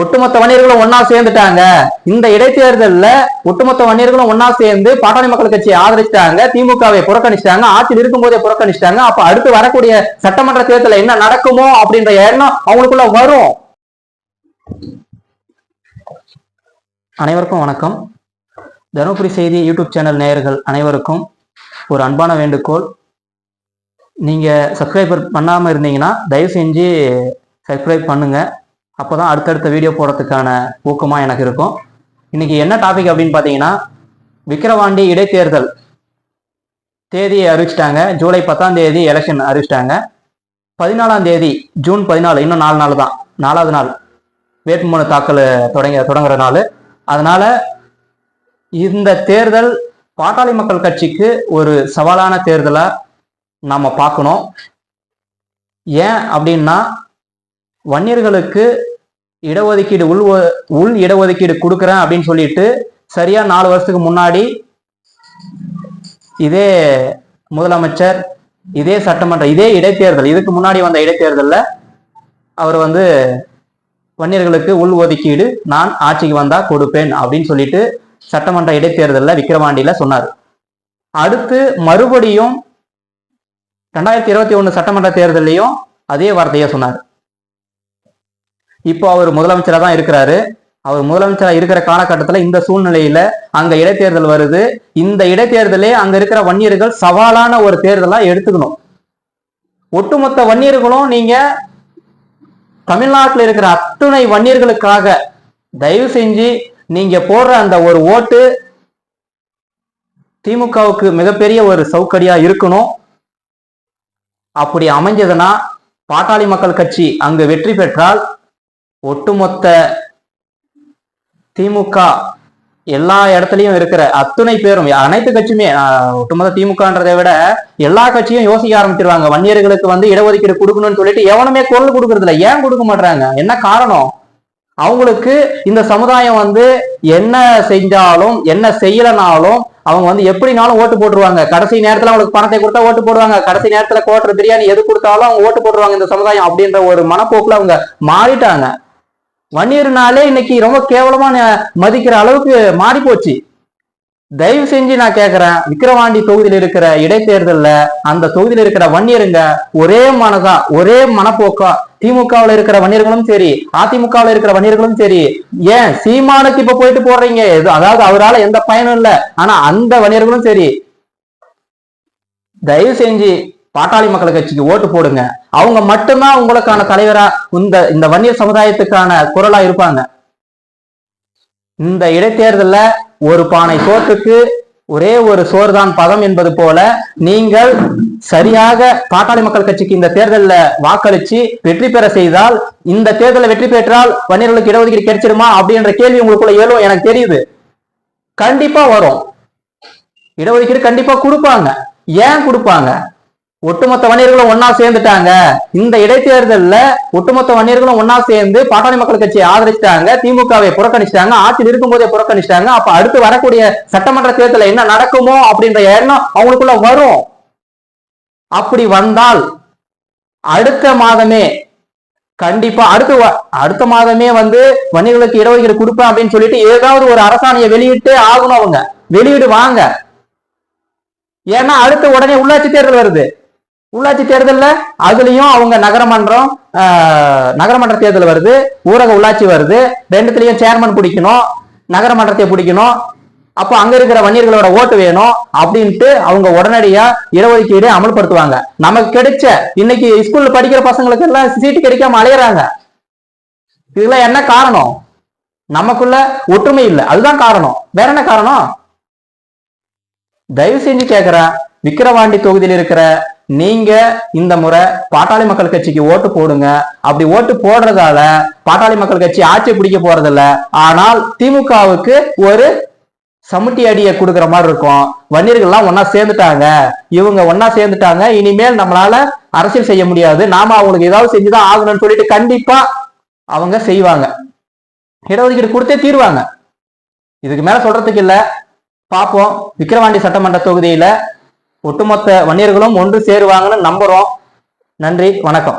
ஒட்டுமொத்த வன்னியர்களும் ஒன்னா சேர்ந்துட்டாங்க. இந்த இடைத்தேர்தல்ல ஒட்டுமொத்த வன்னியர்களும் ஒன்னா சேர்ந்து பாட்டாளி மக்கள் கட்சியை ஆதரிச்சிட்டாங்க. திமுகவை புறக்கணிச்சிட்டாங்க. ஆட்சியில் இருக்கும்போதே புறக்கணிச்சிட்டாங்க. அப்ப அடுத்து வரக்கூடிய சட்டமன்ற தேர்தலில் என்ன நடக்குமோ அப்படின்ற எண்ணம் அவங்களுக்குள்ள வரும். அனைவருக்கும் வணக்கம். தருமபுரி செய்தி யூடியூப் சேனல் நேயர்கள் அனைவருக்கும் ஒரு அன்பான வேண்டுகோள். நீங்க சப்ஸ்கிரைபர் பண்ணாம இருந்தீங்கன்னா தயவு செஞ்சு சப்ஸ்கிரைப் பண்ணுங்க. அப்போ தான் அடுத்தடுத்த வீடியோ போடுறதுக்கான ஊக்கமாக எனக்கு இருக்கும். இன்றைக்கி என்ன டாபிக் அப்படின்னு பார்த்தீங்கன்னா விக்கிரவாண்டி இடைத்தேர்தல் தேதியை அறிவிச்சிட்டாங்க. ஜூலை பத்தாம் தேதி எலெக்ஷன் அறிவிச்சிட்டாங்க. பதினாலாம் தேதி ஜூன் பதினாலு இன்னும் நாலு நாள் தான். நாலாவது நாள். வேட்புமனு தாக்கல் தொடங்க தொடங்குற நாள். அதனால் இந்த தேர்தல் பாட்டாளி மக்கள் கட்சிக்கு ஒரு சவாலான தேர்தலை நாம் பார்க்கணும். ஏன் அப்படின்னா வன்னியர்களுக்கு இடஒதுக்கீடு உள் ஒ- உள் இடஒதுக்கீடு கொடுக்குறேன் அப்படின்னு சொல்லிட்டு சரியா நாலு வருஷத்துக்கு முன்னாடி இதே முதலமைச்சர் இதே சட்டமன்ற இதே இடைத்தேர்தல் இதுக்கு முன்னாடி வந்த இடைத்தேர்தலில் அவர் வந்து வன்னியர்களுக்கு உள் ஒதுக்கீடு நான் ஆட்சிக்கு வந்தா கொடுப்பேன் அப்படின்னு சொல்லிட்டு சட்டமன்ற இடைத்தேர்தலில் விக்கிரவாண்டியில சொன்னார். அடுத்து மறுபடியும் ரெண்டாயிரத்தி இருபத்தி ஒன்று சட்டமன்ற தேர்தலையும் அதே வார்த்தையை சொன்னார். இப்போ அவர் முதலமைச்சராக தான் இருக்கிறாரு. அவர் முதலமைச்சராக இருக்கிற காலகட்டத்தில் இந்த சூழ்நிலையில அங்க இடைத்தேர்தல் வருது. இந்த இடைத்தேர்தலே அங்க இருக்கிற வன்னியர்கள் சவாலான ஒரு தேர்தலா எடுத்துக்கணும். ஒட்டுமொத்த வன்னியர்களும் நீங்க தமிழ்நாட்டில் இருக்கிற அத்துணை வன்னியர்களுக்காக தயவு செஞ்சு நீங்க போடுற அந்த ஒரு ஓட்டு திமுகவுக்கு மிகப்பெரிய ஒரு சௌக்கடியா இருக்கணும். அப்படி அமைஞ்சதுன்னா பாட்டாளி மக்கள் கட்சி அங்கு வெற்றி பெற்றால் ஒட்டுமொத்த திமுக எல்லா இடத்துலயும் இருக்கிற அத்துணை பேரும் அனைத்து கட்சியுமே ஒட்டுமொத்த திமுகன்றதை விட எல்லா கட்சியும் யோசிக்க ஆரம்பிச்சிருவாங்க. வன்னியர்களுக்கு வந்து இடஒதுக்கீடு கொடுக்கணும்னு சொல்லிட்டு எவனுமே குரல் கொடுக்கறது இல்ல. ஏன் கொடுக்க மாட்டாங்க என்ன காரணம்? அவங்களுக்கு இந்த சமுதாயம் வந்து என்ன செஞ்சாலும் என்ன செய்யலனாலும் அவங்க வந்து எப்படினாலும் ஓட்டு போட்டுருவாங்க. கடைசி நேரத்துல அவங்களுக்கு பணத்தை கொடுத்தா ஓட்டு போடுவாங்க. கடைசி நேரத்துல கோட்டர் பிரியாணி எது கொடுத்தாலும் அவங்க ஓட்டு போட்டுருவாங்க இந்த சமுதாயம் அப்படின்ற ஒரு மனப்போக்குல அவங்க மாறிட்டாங்க. வன்னியர்னாலே இன்னைக்கு ரொம்ப கேவலமா மதிக்கிற அளவுக்கு மாறி போச்சு தயவு செஞ்சு நான் கேக்குறேன் விக்கிரவாண்டி தொகுதியில் இருக்கிற இடைத்தேர்தல்ல அந்த தொகுதியில் இருக்கிற வன்னியருங்க ஒரே மனதா ஒரே மனப்போக்கா திமுகவில் இருக்கிற வன்னியர்களும் சரி அதிமுகவில் இருக்கிற வன்னியர்களும் சரி ஏன் சீமானுக்கு இப்ப போயிட்டு போடுறீங்க இது அதாவது அவரால் எந்த பயனும் இல்லை. ஆனா அந்த வன்னியர்களும் சரி தயவு செஞ்சு பாட்டாளி மக்கள் கட்சிக்கு ஓட்டு போடுங்க. அவங்க மட்டும்தான் உங்களுக்கான தலைவரா இந்த இந்த வன்னியர் சமுதாயத்துக்கான குரலா இருப்பாங்க. இந்த இடைத்தேர்தல்ல ஒரு பானை சோற்றுக்கு ஒரே ஒரு சோறுதான் பதம் என்பது போல நீங்கள் சரியாக பாட்டாளி மக்கள் கட்சிக்கு இந்த தேர்தல்ல வாக்களிச்சு வெற்றி பெற செய்தால் இந்த தேர்தலில் வெற்றி பெற்றால் வன்னியர்களுக்கு இடஒதுக்கீடு கிடைச்சிருமா அப்படின்ற கேள்வி உங்களுக்குள்ள ஏழும் எனக்கு தெரியுது. கண்டிப்பா வரும். இடஒதுக்கீடு கண்டிப்பா கொடுப்பாங்க. ஏன் கொடுப்பாங்க? ஒட்டுமொத்த வன்னியர்களும் ஒன்னா சேர்ந்துட்டாங்க. இந்த இடைத்தேர்தல்ல ஒட்டுமொத்த வன்னியர்களும் ஒன்னா சேர்ந்து பாட்டாளி மக்கள் கட்சியை ஆதரிச்சிட்டாங்க. திமுகவை புறக்கணிச்சிட்டாங்க. ஆட்சியில் இருக்கும்போதே புறக்கணிச்சிட்டாங்க. அப்ப அடுத்து வரக்கூடிய சட்டமன்ற தேர்தலில் என்ன நடக்குமோ அப்படின்ற எண்ணம் அவங்களுக்குள்ள வரும். அப்படி வந்தால் அடுத்த மாதமே கண்டிப்பா அடுத்த வ- அடுத்த மாதமே வந்து வன்னியர்களுக்கு இடஒதுக்கீடு கொடுப்பேன் அப்படின்னு சொல்லிட்டு ஏதாவது ஒரு அரசாணையை வெளியிட்டு ஆகணும் அவங்க. வெளியிடுவாங்க ஏன்னா அடுத்து உடனே உள்ளாட்சி தேர்தல் வருது. உள்ளாட்சி தேர்தலில் அதுலேயும் அவங்க நகரமன்றம் நகரமன்ற தேர்தல் வருது ஊரக உள்ளாட்சி வருது ரெண்டுத்துலேயும் சேர்மன் பிடிக்கணும் நகரமன்றத்தை பிடிக்கணும் அப்போ அங்க இருக்கிற வன்னியர்களோட ஓட்டு வேணும் அப்படின்ட்டு அவங்க உடனடியா இடஒதுக்கீடு அமல்படுத்துவாங்க. நமக்கு கிடைச்ச இன்னைக்கு ஸ்கூல்ல படிக்கிற பசங்களுக்கு எல்லாம் சீட்டு கிடைக்காம அலையிறாங்க. இதெல்லாம் என்ன காரணம்? நமக்குள்ள ஒற்றுமை இல்லை. அதுதான் காரணம். வேற என்ன காரணம்? தயவு செஞ்சு கேட்குறேன் விக்கிரவாண்டி தொகுதியில் இருக்கிற நீங்க இந்த முறை பாட்டாளி மக்கள் கட்சிக்கு ஓட்டு போடுங்க. அப்படி ஓட்டு போடுறதால பாட்டாளி மக்கள் கட்சி ஆட்சி பிடிக்க போறதில்ல. ஆனால் திமுகவுக்கு ஒரு சமுட்டி அடியை கொடுக்குற மாதிரி இருக்கும். வன்னியர்கள்லாம் ஒன்னா சேர்ந்துட்டாங்க. இவங்க ஒன்னா சேர்ந்துட்டாங்க. இனிமேல் நம்மளால அரசியல் செய்ய முடியாது. நாம அவங்களுக்கு ஏதாவது செஞ்சுதான் ஆகணும்னு சொல்லிட்டு கண்டிப்பா அவங்க செய்வாங்க. இடஒதுக்கீடு கொடுத்தே தீருவாங்க. இதுக்கு மேல சொல்றதுக்கு இல்ல. பார்ப்போம் விக்கிரவாண்டி சட்டமன்ற தொகுதியில ஒட்டுமொத்த வன்னியர்களும் ஒன்று சேருவாங்கன்னு நம்புறோம். நன்றி வணக்கம்.